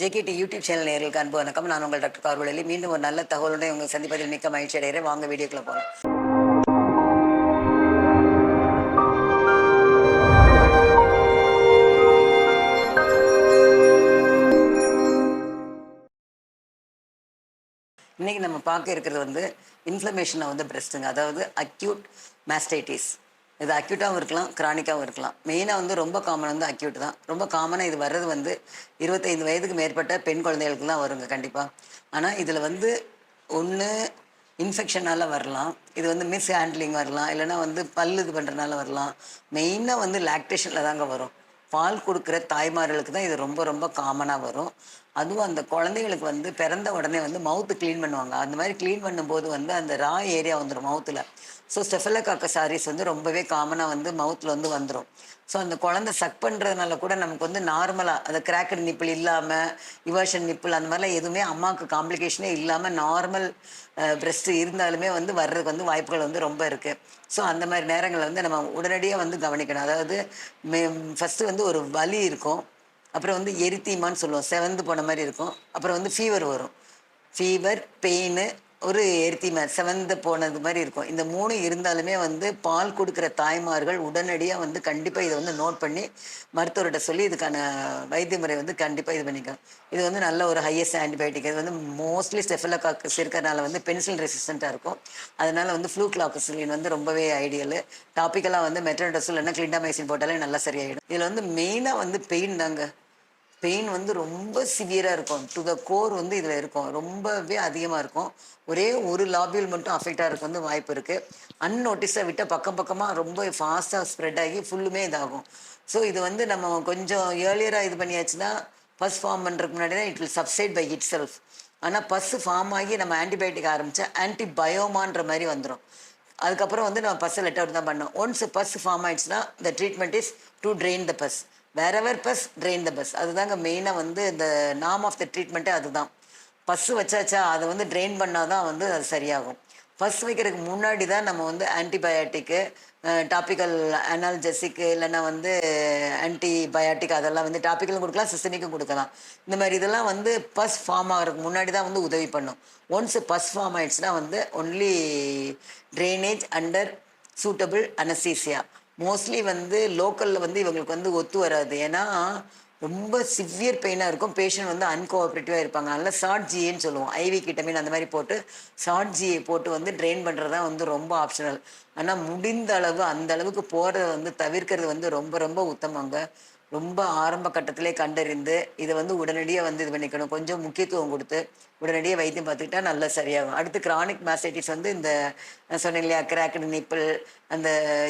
JKD YouTube channel நேர்களுக்கு அன்பு வணக்கம். நான் உங்கள் டாக்டர் கார்வழி மீண்டும் ஒரு நல்ல தகவலுடன் உங்கள் சந்திப்பதில் மிக்க மகிழ்ச்சி அடைகிறேன். வாங்க வீடியோக்குள்ள போகலாம் இன்னைக்கு நம்ம பார்க்க இருக்கிறது வந்து இன்ஃப்ளமேஷனை வந்து பிரஸ்ட்டுங்க அதாவது அக்யூட் மாஸ்டைட்டிஸ் இது அக்யூட்டாகவும் இருக்கலாம் கிரானிக்காகவும் இருக்கலாம். மெயினாக வந்து ரொம்ப காமன் வந்து அக்யூட் தான். ரொம்ப காமனாக இது வர்றது வந்து இருபத்தைந்து வயதுக்கு மேற்பட்ட பெண் குழந்தைகளுக்கு தான் வருங்க கண்டிப்பாக ஆனால் இதில் வந்து ஒன்று இன்ஃபெக்ஷனால் வரலாம். இது வந்து மிஸ் ஹேண்ட்லிங் வரலாம். இல்லைன்னா வந்து பல் இது பண்ணுறதுனால வரலாம். மெயினாக வந்து லாக்டேஷனில் தாங்க வரும். பால் கொடுக்குற தாய்மார்களுக்கு தான் இது ரொம்ப ரொம்ப காமனாக வரும். அதுவும் அந்த குழந்தைகளுக்கு வந்து பிறந்த உடனே வந்து மவுத்து க்ளீன் பண்ணுவாங்க. அந்த மாதிரி க்ளீன் பண்ணும்போது வந்து அந்த ரா ஏரியா வந்துடும் மவுத்தில் ஸோ ஸ்டெஃபலக்காக்க சாரீஸ் வந்து ரொம்பவே காமனாக வந்து மவுத்தில் வந்து வந்துடும் ஸோ அந்த குழந்தை சக் பண்ணுறதுனால கூட நமக்கு வந்து நார்மலாக அந்த கிராக்கட் நிப்பிள் இல்லாமல் இவர்ஷன் நிப்பிள் அந்த மாதிரிலாம் எதுவுமே அம்மாவுக்கு காம்ப்ளிகேஷனே இல்லாமல் நார்மல் பிரஸ்ட் இருந்தாலுமே வந்து வர்றதுக்கு வந்து வாய்ப்புகள் வந்து ரொம்ப இருக்குது ஸோ அந்த மாதிரி நேரங்களில் வந்து நம்ம உடனடியாக வந்து கவனிக்கணும். அதாவது மே ஃபஸ்ட்டு வந்து ஒரு வலி இருக்கும். அப்புறம் வந்து எரித்தீமான்னு சொல்லுவோம். செவந்து போன மாதிரி இருக்கும். அப்புறம் வந்து ஃபீவர் வரும். ஃபீவர் பெயின் ஒரு எரித்திமா செவந்து போனது மாதிரி இருக்கும். இந்த மூணு இருந்தாலுமே வந்து பால் கொடுக்குற தாய்மார்கள் உடனடியாக வந்து கண்டிப்பாக இதை வந்து நோட் பண்ணி மருத்துவர்கிட்ட சொல்லி இதுக்கான வைத்திய முறை வந்து கண்டிப்பாக இது பண்ணிக்கலாம். இது வந்து நல்ல ஒரு ஹையஸ்ட் ஆன்டிபயோட்டிக் இது வந்து மோஸ்ட்லி ஸ்டெஃபலோகாக்கஸ் இருக்கிறனால வந்து பென்சில் ரெசிஸ்டண்ட்டாக இருக்கும். அதனால வந்து ஃப்ளூ கிளாக்கசிலின் வந்து ரொம்பவே ஐடியல் டாப்பிக்கலாக வந்து மெட்ரோடோசல் இல்லைன்னா கிளிண்டாமைசின் போட்டாலே நல்லா சரியாயிடும். இதில் வந்து மெயினாக வந்து பெயின் தாங்க. பெயின் வந்து ரொம்ப சிவியராக இருக்கும். டு த கோர் வந்து இதில் இருக்கும். ரொம்பவே அதிகமாக இருக்கும். ஒரே ஒரு லாபியில் மட்டும் அஃபெக்ட் ஆகிறதுக்கு வந்து வாய்ப்பு இருக்குது அன்னோட்டிஸாக விட்டால் பக்கம் பக்கமாக ரொம்ப ஃபாஸ்ட்டாக ஸ்ப்ரெட் ஆகி ஃபுல்லுமே இதாகும். ஸோ இது வந்து நம்ம கொஞ்சம் ஏர்லியராக இது பண்ணியாச்சுன்னா பஸ் ஃபார்ம் பண்ணுறதுக்கு முன்னாடி தான் it will subside by itself ஆனால் பஸ்ஸு ஃபார்ம் ஆகி நம்ம ஆன்டிபயோட்டிக் ஆரம்பித்தா ஆன்டிபயோமான்ற மாதிரி வந்துடும் அதுக்கப்புறம் வந்து நம்ம பஸ்ஸை லெட் அவுட் தான் பண்ணோம். ஒன்ஸ் பஸ் ஃபார்ம் ஆயிடுச்சுன்னா the treatment is to drain the pus wherever pus drain the pus அதுதாங்க மெயினாக வந்து இந்த நாம் ஆஃப் த ட்ரீட்மெண்ட்டே அதுதான். பஸ்ஸு வச்சாச்சா அதை வந்து ட்ரெயின் பண்ணால் தான் வந்து அது சரியாகும். பஸ் வைக்கிறதுக்கு முன்னாடி தான் நம்ம வந்து ஆன்டிபயாட்டிக்கு டாப்பிக்கல் அனால்ஜெசிக்கு இல்லைன்னா வந்து ஆன்டிபயாட்டிக் அதெல்லாம் வந்து டாப்பிக்கலும் கொடுக்கலாம் சிஸ்டமிக்கும் கொடுக்கலாம். இந்த மாதிரி இதெல்லாம் வந்து பஸ் ஃபார்ம் ஆகிறதுக்கு முன்னாடி தான் வந்து உதவி பண்ணும். ஒன்ஸ் பஸ் ஃபார்ம் ஆயிடுச்சுன்னா வந்து only drainage under suitable anaesthesia mostly வந்து லோக்கலில் வந்து இவங்களுக்கு வந்து ஒத்து வராது. ஏன்னா ரொம்ப சிவியர் பெயினாக இருக்கும். பேஷண்ட் வந்து அன்கோஆப்ரேட்டிவாக இருப்பாங்க. அதனால் ஷார்ட் ஜிஏன்னு சொல்லுவோம். ஐவி கிட்டமின் அந்த மாதிரி போட்டு ஷார்ட் ஜிஏ போட்டு வந்து ட்ரெயின் பண்ணுறது தான் வந்து ரொம்ப ஆப்ஷனல் ஆனால் முடிந்த அளவு அந்த அளவுக்கு போகிறத வந்து தவிர்க்கிறது வந்து ரொம்ப ரொம்ப உத்தமங்க. ரொம்ப ஆரம்ப கட்டத்திலே கண்டறிந்து இதை வந்து உடனடியாக வந்து இது பண்ணிக்கணும். கொஞ்சம் முக்கியத்துவம் கொடுத்து உடனடியாக வைத்தியம் பார்த்துக்கிட்டா நல்லா சரியாகும். அடுத்து கிரானிக் மாசைட்டிஸ் வந்து இந்த சொன்னீங்க சொன்னேன் இல்லையா கிராக்கட் நிப்பிள் அந்த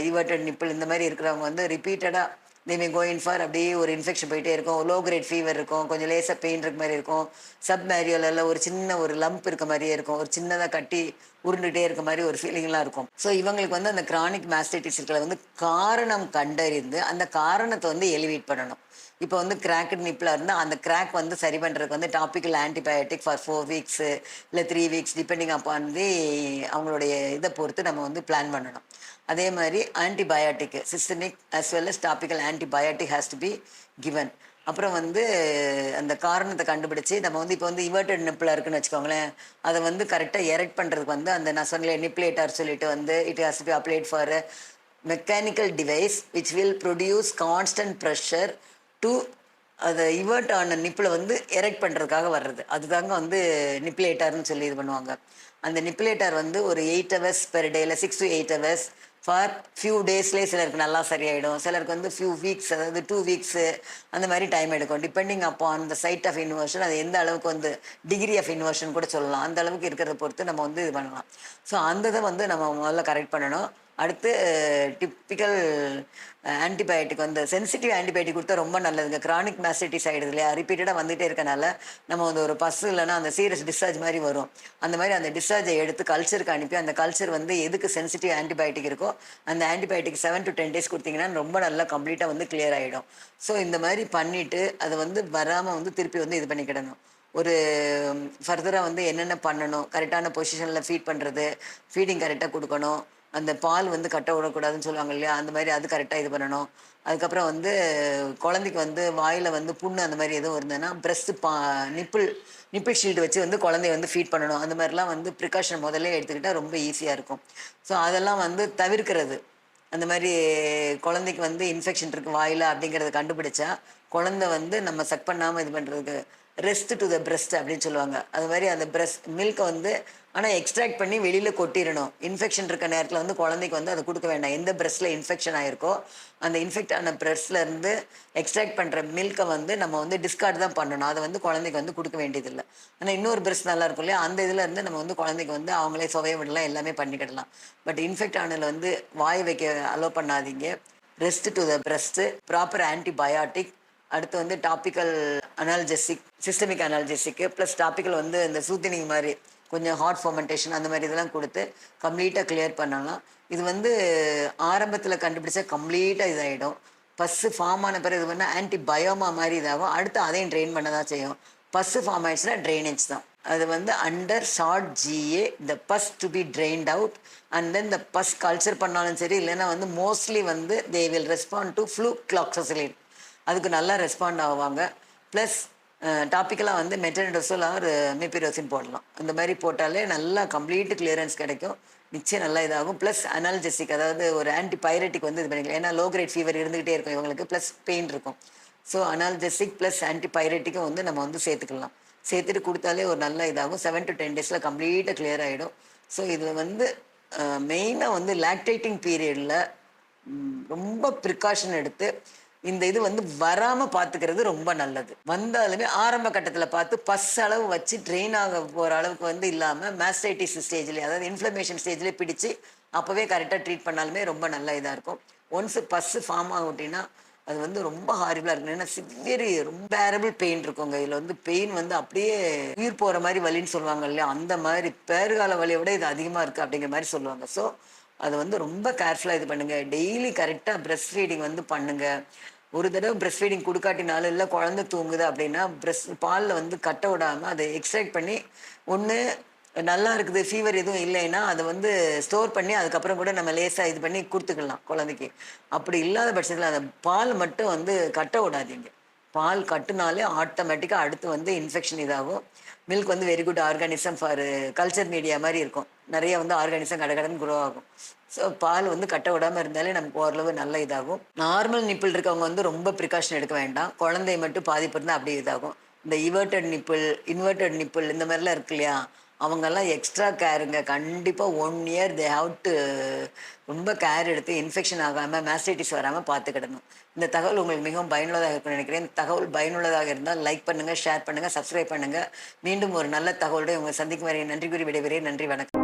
இவர்டட் நிப்பிள் இந்த மாதிரி இருக்கிறவங்க வந்து ரிப்பீட்டடாக தேமே கோயின் ஃபார் அப்படியே ஒரு இன்ஃபெக்ஷன் போயிட்டே இருக்கும். லோ கிரேட் ஃபீவர் இருக்கும். கொஞ்சம் லேசாக பெயின் இருக்க மாதிரி இருக்கும். சப் மேரியோலில் ஒரு சின்ன ஒரு லம்ப் இருக்க மாதிரியே இருக்கும். ஒரு சின்னதாக கட்டி உருண்டுகிட்டே இருக்க மாதிரி ஒரு ஃபீலிங்லாம் இருக்கும். ஸோ இவங்களுக்கு வந்து அந்த கிரானிக் மாஸ்டைட்டிஸ் இருக்கிற வந்து காரணம் கண்டறிந்து அந்த காரணத்தை வந்து எலிவேட் பண்ணணும். இப்போ வந்து கிராக்கட் நிப்பில் இருந்தால் அந்த கிராக் வந்து சரி பண்ணுறதுக்கு வந்து topical antibiotic for four weeks இல்லை த்ரீ வீக்ஸ் டிபெண்டிங் அப்பான் வந்து அவங்களுடைய இதை பொறுத்து நம்ம வந்து பிளான் பண்ணணும். அதே மாதிரி antibiotic systemic as well as topical antibiotic has to be given அப்புறம் வந்து அந்த காரணத்தை கண்டுபிடிச்சி நம்ம வந்து இப்போ வந்து இவர்டட் நிப்பில் இருக்குன்னு வச்சுக்கோங்களேன் அதை வந்து கரெக்டாக எரெக்ட் பண்ணுறதுக்கு வந்து அந்த நான் சொன்னல நிப்ளேட்டார் சொல்லிட்டு வந்து it has be applied for mechanical device which will produce constant pressure to அதை இவர்ட் ஆன நிப்பில் வந்து எரெக்ட் பண்ணுறதுக்காக வர்றது. அதுதாங்க வந்து நிப்ளேட்டார்னு சொல்லி இது பண்ணுவாங்க. அந்த நிப்ளேட்டார் வந்து ஒரு எயிட் ஹவர்ஸ் பெர் டேயில் six to eight hours for few டேஸ்லேயே சிலருக்கு நல்லா சரியாயிடும். சிலருக்கு வந்து ஃபியூ வீக்ஸ் அதாவது டூ வீக்ஸு அந்த மாதிரி டைம் எடுக்கும். டிபெண்டிங் அப்போ அந்த சைட் ஆஃப் இன்வர்ஷன் அது எந்த அளவுக்கு வந்து டிகிரி ஆஃப் இன்வர்ஷன் கூட சொல்லலாம். அந்த அளவுக்கு இருக்கிறத பொறுத்து நம்ம வந்து இது பண்ணலாம். ஸோ அந்த இதை வந்து நம்ம முதல்ல கரெக்ட் பண்ணணும். அடுத்து டிப்பிக்கல் ஆன்டிபயோட்டிக் வந்து சென்சிட்டிவ் ஆன்டிபயோட்டிக் கொடுத்தா ரொம்ப நல்லதுங்க. கிரானிக் மேசிட்டிஸ் ஆகிடுது இல்லையா? ரிப்பீட்டடாக வந்துகிட்டே இருக்கனால நம்ம வந்து ஒரு பஸ் இல்லைன்னா அந்த சீரியஸ் டிஸ்சார்ஜ் மாதிரி வரும். அந்த மாதிரி அந்த டிஸ்சார்ஜை எடுத்து கல்ச்சருக்கு அனுப்பி அந்த கல்ச்சர் வந்து எதுக்கு சென்சிட்டிவ் ஆன்டிபயோட்டிக் இருக்கோ அந்த antibiotic seven to ten days கொடுத்தீங்கன்னா ரொம்ப நல்லா கம்ப்ளீட்டாக வந்து கிளியர் ஆகிடும் ஸோ இந்த மாதிரி பண்ணிவிட்டு அதை வந்து வராமல் வந்து திருப்பி வந்து இது பண்ணிக்கிடணும். ஒரு ஃபர்தராக வந்து என்னென்ன பண்ணணும் கரெக்டான பொசிஷனில் ஃபீட் பண்ணுறது ஃபீடிங் கரெக்டாக கொடுக்கணும். அந்த பால் வந்து கட்ட விடக்கூடாதுன்னு சொல்லுவாங்க இல்லையா? அந்த மாதிரி அது கரெக்டாக இது பண்ணணும். அதுக்கப்புறம் வந்து குழந்தைக்கு வந்து வாயில் வந்து புண்ணு அந்த மாதிரி எதுவும் இருந்ததுன்னா ப்ரெஸ்ஸு பா நிப்பிள் நிப்பிள் ஷீல்டு வச்சு வந்து குழந்தைய வந்து ஃபீட் பண்ணணும். அந்த மாதிரிலாம் வந்து ப்ரிகாஷன் முதல்ல எடுத்துக்கிட்டால் ரொம்ப ஈஸியாக இருக்கும். ஸோ அதெல்லாம் வந்து தவிர்க்கிறது. அந்த மாதிரி குழந்தைக்கு வந்து இன்ஃபெக்ஷன் இருக்குது வாயில் அப்படிங்கிறத கண்டுபிடிச்சா குழந்தை வந்து நம்ம செக் பண்ணாமல் இது பண்ணுறதுக்கு ரெஸ்ட் டு த பிரஸ்ட் அப்படின்னு சொல்லுவாங்க. அது மாதிரி அந்த பிரஸ்ட் மில்கை வந்து ஆனால் எக்ஸ்ட்ராக்ட் பண்ணி வெளியில் கொட்டிடணும். இன்ஃபெக்ஷன் இருக்க நேரத்தில் வந்து குழந்தைக்கு வந்து அதை கொடுக்க வேண்டாம். எந்த பிரஸ்ட்டில் இன்ஃபெக்ஷன் ஆயிருக்கோ அந்த இன்ஃபெக்ட் ஆன பிரஸ்ட்ல இருந்து எக்ஸ்ட்ராக்ட் பண்ணுற மில்கை வந்து நம்ம வந்து டிஸ்கார்ட் தான் பண்ணணும். அதை வந்து குழந்தைக்கு வந்து கொடுக்க வேண்டியதில்லை. ஆனால் இன்னொரு பிரஸ்ட் நல்லா இருக்கும் இல்லையா? அந்த இதில் இருந்து நம்ம வந்து குழந்தைக்கு வந்து அவங்களே சுவைய விடலாம் எல்லாமே பண்ணிக்கிடலாம். பட் இன்ஃபெக்ட் ஆனதில் வந்து வாய் வைக்க அலோவ் பண்ணாதீங்க. Rest to the breast proper antibiotic அடுத்து வந்து topical analgesic systemic analgesic plus topical வந்து இந்த சூத்தினிங் மாதிரி கொஞ்சம் ஹார்ட் ஃபர்மெண்டேஷன் அந்த மாதிரி இதெல்லாம் கொடுத்து கம்ப்ளீட்டாக கிளியர் பண்ணலாம். இது வந்து ஆரம்பத்தில் கண்டுபிடிச்சா கம்ப்ளீட்டாக இதாகிடும் பஸ்ஸு ஃபார்ம் ஆன பிறகு இது பண்ணால் ஆன்டிபயோமா மாதிரி இதாகும். அடுத்து அதையும் ட்ரெயின் பண்ண தான் செய்யும். பஸ்ஸு ஃபார்ம் ஆயிடுச்சுன்னா ட்ரைனேஜ் தான். அது வந்து under short GA the pus to be drained out and then இந்த பஸ் கல்ச்சர் பண்ணாலும் சரி இல்லைன்னா வந்து மோஸ்ட்லி வந்து they will respond to flucloxacillin அதுக்கு நல்லா ரெஸ்பாண்ட் ஆவாங்க. ப்ளஸ் டாப்பிக்கெலாம் வந்து மெட்டனடோசோல் ஆர் மிப்பிரோசின் போடலாம். இந்த மாதிரி போட்டாலே நல்லா கம்ப்ளீட் கிளியரன்ஸ் கிடைக்கும். நிச்சயம் நல்லா இதாகும். ப்ளஸ் அனால்ஜெசிக் அதாவது ஒரு ஆன்டி பைரட்டிக் வந்து இது பண்ணிக்கலாம். ஏன்னா லோ கிரேட் ஃபீவர் இருந்துகிட்டே இருக்கும் இவங்களுக்கு. ப்ளஸ் பெயின் இருக்கும். ஸோ அனால்ஜெசிக் ப்ளஸ் ஆன்டி பைரட்டிக்கும் வந்து நம்ம வந்து சேர்த்துக்கலாம். சேர்த்துட்டு கொடுத்தாலே ஒரு நல்ல இதாகும். செவன் டு டென் டேஸில் கம்ப்ளீட்டாக கிளியர் ஆகிடும் ஸோ இதில் வந்து மெயினாக வந்து லாக்டேட்டிங் பீரியடில் ரொம்ப ப்ரிகாஷன் எடுத்து இந்த இது வந்து வராம பாத்துக்கிறது ரொம்ப நல்லது. வந்தாலுமே ஆரம்ப கட்டத்துல பார்த்து பஸ் அளவு வச்சு ட்ரெயின் ஆக போற அளவுக்கு வந்து இல்லாம மேஸ்டைட்டிஸ் ஸ்டேஜ்ல அதாவது இன்ஃப்ளமேஷன் ஸ்டேஜ்ல பிடிச்சு அப்பவே கரெக்டா ட்ரீட் பண்ணாலுமே ரொம்ப நல்ல இதா இருக்கும். ஒன்ஸ் பஸ் ஃபார்ம் ஆகும் அப்படின்னா அது வந்து ரொம்ப ஹாரிபிளா இருக்கும். ஏன்னா சிவியர் ரொம்ப பேரபிள் பெயின் இருக்குங்க. இதுல வந்து பெயின் வந்து அப்படியே உயிர் போற மாதிரி வலின்னு சொல்லுவாங்க இல்லையா? அந்த மாதிரி பேறுகால வலியை விட இது அதிகமா இருக்கு அப்படிங்கிற மாதிரி சொல்லுவாங்க. ஸோ அதை வந்து ரொம்ப கேர்ஃபுல்லாக இது பண்ணுங்க. டெய்லி கரெக்டாக பிரஸ்ட் ஃபீடிங் வந்து பண்ணுங்க. ஒரு தடவை பிரஸ்ட் ஃபீடிங் கொடுக்காட்டினாலும் இல்லை குழந்தை தூங்குது அப்படின்னா பிரஸ் பாலில் வந்து கட்ட விடாமல் அதை எக்ஸ்ட்ராக்ட் பண்ணி ஒன்று நல்லா இருக்குது ஃபீவர் எதுவும் இல்லைன்னா அதை வந்து ஸ்டோர் பண்ணி அதுக்கப்புறம் கூட நம்ம லேசாக இது பண்ணி கொடுத்துக்கலாம் குழந்தைக்கு. அப்படி இல்லாத பட்சத்தில் அந்த பால் மட்டும் வந்து கட்ட விடாதீங்க. பால் கட்டுனாலே ஆட்டோமேட்டிக்காக அடுத்து வந்து இன்ஃபெக்ஷன் இதாகும். மில்க் வந்து very good organism for culture media மாதிரி இருக்கும். நிறைய வந்து ஆர்கானிசம் கடை குரோ ஆகும். ஸோ பால் வந்து கட்ட விடாமல் இருந்தாலே நமக்கு ஓரளவு நல்ல இதாகும். நார்மல் நிப்பிள் இருக்கவங்க வந்து ரொம்ப ப்ரிகாஷன் எடுக்க வேண்டாம். குழந்தை மட்டும் பாதிப்பு இருந்தால் அப்படியே இதாகும். இந்த இவர்டட் நிப்பிள் இன்வெர்டட் நிப்பிள் இந்த மாதிரிலாம் இருக்கு இல்லையா? அவங்கெல்லாம் எக்ஸ்ட்ரா கேருங்க கண்டிப்பாக one year they have to ரொம்ப கேர் எடுத்து இன்ஃபெக்ஷன் ஆகாமல் மேஸ்டைட்டிஸ் வராமல் பார்த்துக்கிடணும். இந்த தகவல் உங்களுக்கு மிகவும் பயனுள்ளதாக இருக்கும்னு நினைக்கிறேன். இந்த தகவல் பயனுள்ளதாக இருந்தால் லைக் பண்ணுங்கள் ஷேர் பண்ணுங்கள் சப்ஸ்கிரைப் பண்ணுங்கள் மீண்டும் ஒரு நல்ல தகவலோடு உங்களை சந்திக்கும் வரை நன்றி கூறி விடைபெறேன் நன்றி வணக்கம்.